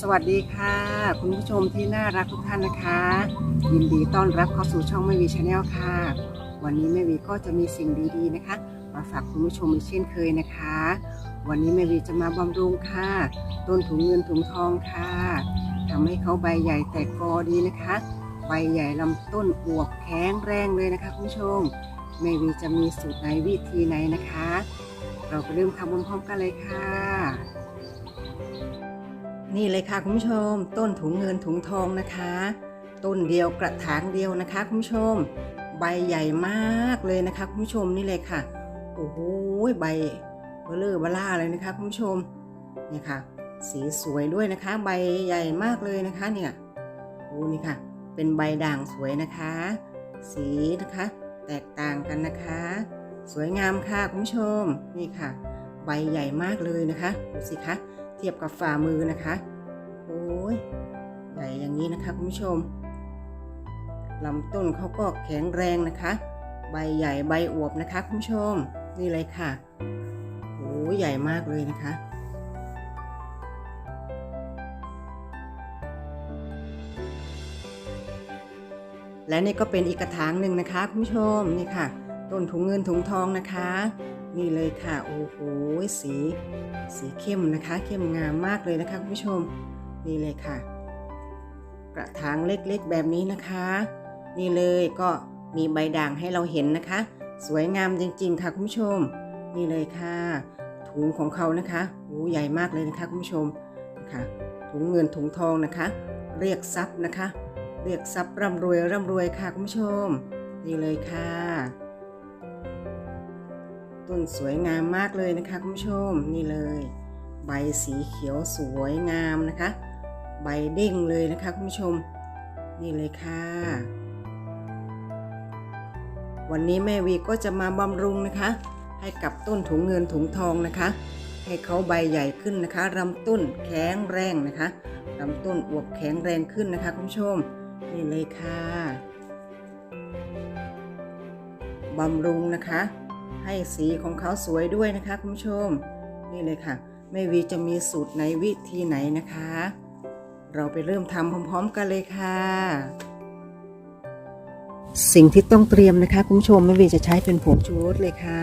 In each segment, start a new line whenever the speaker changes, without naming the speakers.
สวัสดีค่ะ คุณผู้ชมที่น่ารักทุกท่านนะคะ ยินดีต้อนรับเข้าสู่ช่องแม่วีชาแนลค่ะ วันนี้แม่วีก็จะมีสิ่งดีๆนะคะ มาฝากคุณผู้ชมอีกเช่นเคยนะคะ วันนี้แม่วีจะมาบำรุงค่ะ ต้นถุงเงินถุงทองค่ะทำให้เขาใบใหญ่แตกกอดีนะคะ ใบใหญ่ลำต้นอวบแข็งแรงเลยนะคะคุณผู้ชมแม่วีจะมีสูตรไหนวิธีไหนนะคะ เราไปเริ่มทำพร้อมๆกันเลยค่ะ นี่เลยค่ะคุณผู้ชม ต้นถุงเงินถุงทองนะคะ ต้นเดียวกระถางเดียวนะคะคุณผู้ชม ใบใหญ่มากเลยนะคะคุณผู้ชมนี่เลยค่ะโอ้โหใบเบลอเบล่าเลยนะคะคุณผู้ชมเนี่ยค่ะ สีสวยด้วยนะคะ ใบใหญ่มากเลยนะคะเนี่ยโอ้นี่ค่ะ เป็นใบด่างสวยนะคะ สีนะคะ แตกต่างกันนะคะ สวยงามค่ะคุณผู้ชมนี่ค่ะ ใบใหญ่มากเลยนะคะดูสิคะ เทียบกับฝ่ามือนะคะ โอ้ยใหญ่อย่างนี้นะคะคุณผู้ชมลำต้นเขาก็แข็งแรงนะคะ ใบใหญ่ใบอวบนะคะคุณผู้ชม นี่เลยค่ะโอ้ยใหญ่มากเลยนะคะและนี่ก็เป็นอีกกระถางหนึ่งนะคะคุณผู้ชมนี่ค่ะ ต้นถุงเงินถุงทองนะคะ นี่เลยค่ะโอ้โหสีสีเข้มนะคะ เข้มงามมากเลยนะคะคุณผู้ชมนี่เลยค่ะ กระถางเล็กๆแบบนี้นะคะ นี่เลยก็มีใบด่างให้เราเห็นนะคะ สวยงามจริง ๆ ค่ะคุณผู้ชม นี่เลยค่ะ ถุงของเขานะคะโอ้ใหญ่มากเลยนะคะคุณผู้ชมนะคะถุงเงินถุงทองนะคะ เรียกทรัพย์นะคะ เรียกทรัพย์ร่ำรวยร่ำรวยค่ะคุณผู้ชม นี่เลยค่ะ สวยงามมากเลยนะคะคุณผู้ชมนี่เลย ใบสีเขียวสวยงามนะคะ ใบเด้งเลยนะคะคุณผู้ชม นี่เลยค่ะ วันนี้แม่วีก็จะมาบำรุงนะคะ ให้กับต้นถุงเงินถุงทองนะคะ ให้เขาใบใหญ่ขึ้นนะคะลำต้นแข็งแรงนะคะลำต้นอวบแข็งแรงขึ้นนะคะคุณผู้ชม นี่เลยค่ะบำรุงนะคะ ให้สีของเขาสวยด้วยนะคะคุณผู้ชม นี่เลยค่ะแม่วีจะมีสูตรในวิธีไหนนะคะ เราไปเริ่มทำพร้อม ๆ กันเลยค่ะ สิ่งที่ต้องเตรียมนะคะคุณผู้ชมแม่วีจะใช้เป็นผงชูรสเลยค่ะ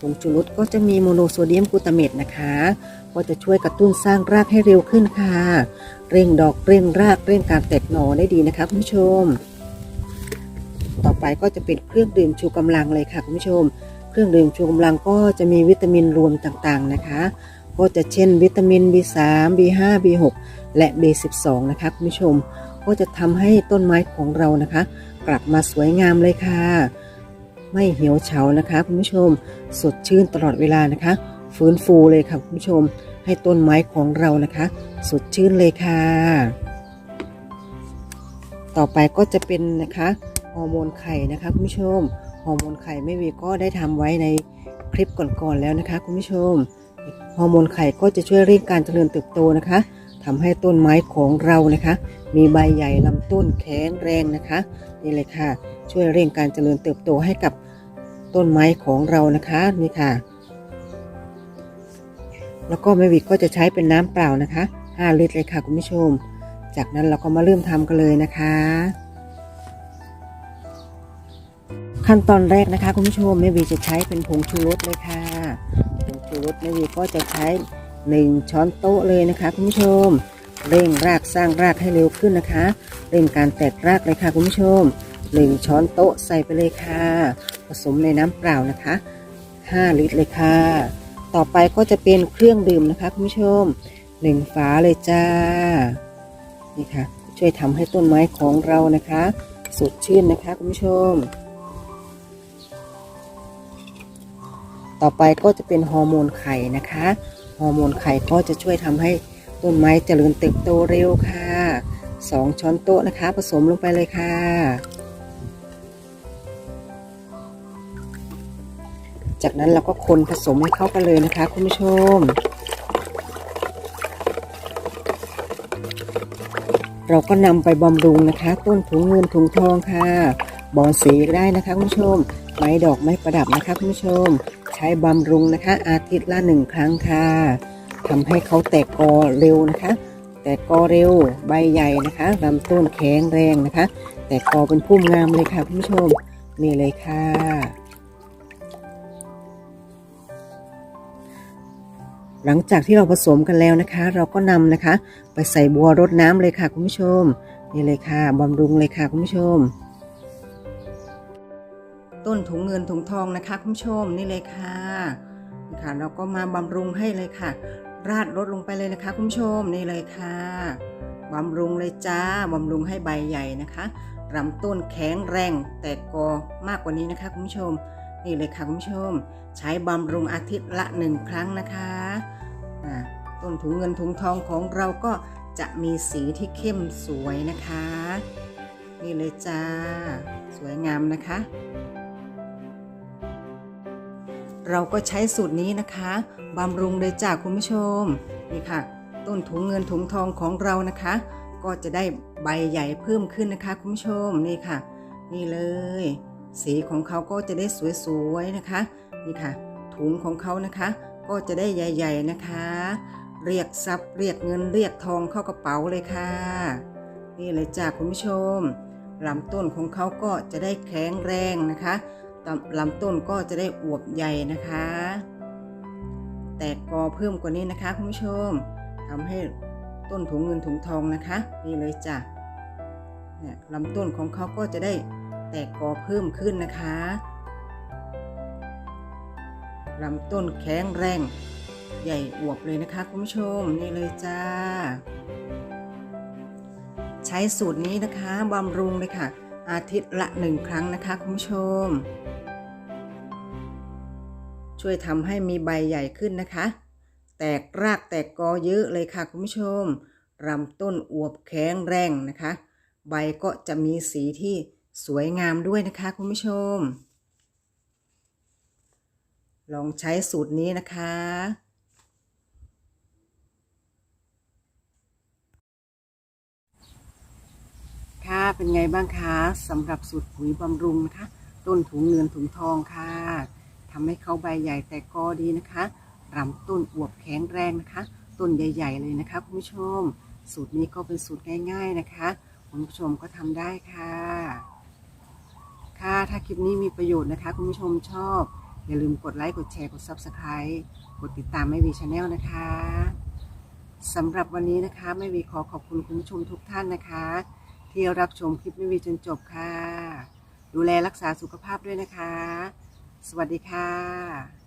ผงชูรสก็จะมีโมโนโซเดียมกลูตาเมตนะคะก็จะช่วยกระตุ้นสร้างรากให้เร็วขึ้นค่ะ เร่งดอกเร่งรากเร่งการแตกหน่อได้ดีนะคะคุณผู้ชม ต่อไปก็จะเป็นเครื่องดื่มชูกำลังเลยค่ะคุณผู้ชม เครื่องดื่มชูกำลังก็จะมีวิตามินรวมต่างๆนะคะ ก็จะเช่นวิตามิน B3 B5 B6 และ B12 นะคะคุณผู้ชม ก็จะทำให้ต้นไม้ของเรานะคะ กลับมาสวยงามเลยค่ะ ไม่เหี่ยวเฉานะคะคุณผู้ชม สดชื่นตลอดเวลานะคะ ฟื้นฟูเลยค่ะคุณผู้ชม ให้ต้นไม้ของเรานะคะ สดชื่นเลยค่ะ ต่อไปก็จะเป็นนะคะ ฮอร์โมนไข่นะคะคุณผู้ชมฮอร์โมนไข่ไม่วีก็ได้ทำไว้ในคลิปก่อนๆแล้วนะคะคุณผู้ชมฮอร์โมนไข่ก็จะช่วยเร่งการเจริญเติบโตนะคะทำให้ต้นไม้ของเรานะคะ มีใบใหญ่ลำต้นแข็งแรงนะคะนี่เลยค่ะ ช่วยเร่งการเจริญเติบโตให้กับต้นไม้ของเรานะคะนี่ค่ะ แล้วก็แม่วิก็จะใช้เป็นน้ำเปล่านะคะ 5 ลิตรเลยค่ะคุณผู้ชม จากนั้นเราก็มาเริ่มทำกันเลยนะคะ ขั้นตอนแรกนะคะคุณผู้ชมแม่วีจะใช้เป็นผงชูรสเลยค่ะผงชูรสแม่วีก็จะใช้1ช้อนโต๊ะเลยนะคะคุณผู้ชม เร่งรากสร้างรากให้เร็วขึ้นนะคะเร่งการแตกรากเลยค่ะคุณผู้ชม1ช้อนโต๊ะใส่ไปเลยค่ะ ผสมในน้ำเปล่านะคะ 5 ลิตรเลยค่ะ ต่อไปก็จะเป็นเครื่องดื่มนะคะคุณผู้ชม1ฝาเลยจ้านี่ค่ะช่วยทำให้ต้นไม้ของเรานะคะ สดชื่นนะคะคุณผู้ชม ต่อไปก็จะเป็นฮอร์โมนไข่นะคะฮอร์โมนไข่ก็จะช่วยทำให้ต้นไม้เจริญเติบโตเร็วค่ะ 2 ช้อนโต๊ะนะคะ ผสมลงไปเลยค่ะ จากนั้นเราก็คนผสมให้เข้ากันเลยนะคะคุณผู้ชม เราก็นำไปบำรุงนะคะ ต้นถุงเงินถุงทองค่ะ บอนสีได้นะคะคุณผู้ชม ไม้ดอกไม้ประดับนะคะคุณผู้ชม ใช้บำรุงนะคะ อาทิตย์ละหนึ่งครั้งค่ะทำให้เขาแตกกอเร็วนะคะ แตกกอเร็ว ใบใหญ่นะคะลำต้นแข็งแรงนะคะ แตกกอเป็นพุ่มงามเลยค่ะคุณผู้ชมนี่เลยค่ะหลังจากที่เราผสมกันแล้วนะคะ เราก็นำนะคะ ไปใส่บัวรดน้ำเลยค่ะคุณผู้ชม นี่เลยค่ะบำรุงเลยค่ะคุณผู้ชม ต้นถุงเงินถุงทองนะคะคุณผู้ชมนี่เลยค่ะนี่ค่ะเราก็มาบำรุงให้เลยค่ะ ราดรดลงไปเลยนะคะคุณผู้ชมนี่เลยค่ะบำรุงเลยจ้าบำรุงให้ใบใหญ่นะคะลำต้นแข็งแรงแตกกอมากกว่านี้นะคะคุณผู้ชม นี่เลยค่ะคุณผู้ชม ใช้บำรุงอาทิตย์ละหนึ่งครั้งนะคะต้นถุงเงินถุงทองของเราก็จะมีสีที่เข้มสวยนะคะ นี่เลยจ้า สวยงามนะคะ เราก็ใช้สูตรนี้นะคะบำรุงเลยจ้าคุณผู้ชมนี่ค่ะ ต้นถุงเงินถุงทองของเรานะคะ ก็จะได้ใบใหญ่เพิ่มขึ้นนะคะคุณผู้ชมนี่ค่ะ นี่เลย สีของเขาก็จะได้สวยๆนะคะนี่ค่ะ ถุงของเขานะคะ ก็จะได้ใหญ่ ๆนะคะ เรียกทรัพย์เรียกเงินเรียกทองเข้ากระเป๋าเลยค่ะ นี่เลยจ้าคุณผู้ชมลำต้นของเขาก็จะได้แข็งแรงนะคะ ลำต้นก็จะได้อวบใหญ่นะคะ แตกกอเพิ่มกว่านี้นะคะคุณผู้ชมทำให้ต้นถุงเงินถุงทองนะคะ นี่เลยจ้ะเนี่ยลำต้นของเขาก็จะได้แตกกอเพิ่มขึ้นนะคะลำต้นแข็งแรง ใหญ่อวบเลยนะคะคุณผู้ชมนี่เลยจ้า ใช้สูตรนี้นะคะบำรุงเลยค่ะ อาทิตย์ละหนึ่งครั้งนะคะคุณผู้ชม ช่วยทำให้มีใบใหญ่ขึ้นนะคะ แตกรากแตกกอเยอะเลยค่ะคุณผู้ชมลำต้นอวบแข็งแรงนะคะ ใบก็จะมีสีที่สวยงามด้วยนะคะคุณผู้ชม ลองใช้สูตรนี้นะคะ ค่ะ เป็นไงบ้างคะสำหรับสูตรปุ๋ยบำรุงนะคะ ต้นถุงเงินถุงทองค่ะทำให้เขาใบใหญ่แต่กอดีนะคะลำต้นอวบแข็งแรงนะคะ ต้นใหญ่ ๆ เลยนะคะคุณผู้ชม สูตรนี้ก็เป็นสูตรง่าย ๆนะคะคุณผู้ชมก็ทำได้ค่ะ ค่ะถ้าคลิปนี้มีประโยชน์นะคะ คุณผู้ชมชอบ อย่าลืมกดไลค์กดแชร์กด Subscribe กดติดตามแม่วีชาแนลนะคะสำหรับวันนี้นะคะแม่วีขอขอบคุณคุณผู้ชมทุกท่านนะคะ ที่รับชมคลิปไม่วีจนจบค่ะ ดูแลรักษาสุขภาพด้วยนะคะ สวัสดีค่ะ